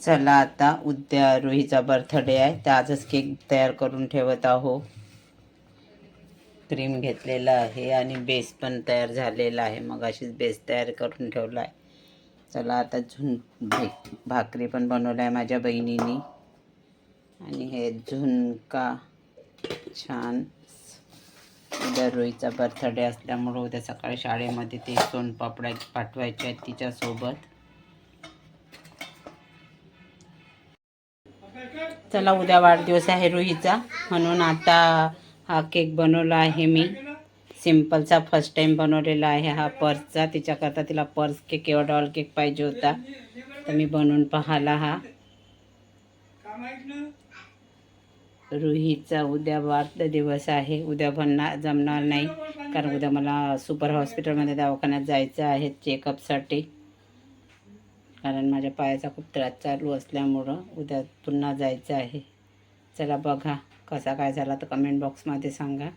चला आता उद्या रोहीचा बर्थडे आहे. तर आजच केक तयार करून ठेवत आहो. क्रीम घेतलेला आहे आणि बेस पण तयार झालेला आहे. मग अशीच बेस तयार करून ठेवला आहे. चला आता झुण भे- भाकरी पण बनवलं आहे माझ्या बहिणीनी. आणि हे झुणका छान. उद्या रोहीचा बर्थडे असल्यामुळं उद्या सकाळी शाळेमध्ये ते सोनपापड्या पाठवायचे आहेत तिच्यासोबत. चला उद्या वाढदिवस आहे रुहीचा म्हणून आता हा केक बनवला आहे मी. सिम्पलचा फर्स्ट टाइम बनवलेला आहे हा पर्सचा. तिच्याकरता तिला पर्स केक किंवा डॉल केक पाहिजे होता. तर मी बनवून पाहाला हा. रुहीचा उद्या वाढदिवस आहे. उद्या बनणार जमणार नाही. कारण उद्या मला सुपर हॉस्पिटलमध्ये दवाखान्यात जायचं आहे चेकअपसाठी कारण माझ्या पायाचा खूप त्रास चालू असल्यामुळं उद्या पुन्हा जायचं आहे. चला बघा कसा काय झाला तर कमेंट बॉक्समध्ये सांगा.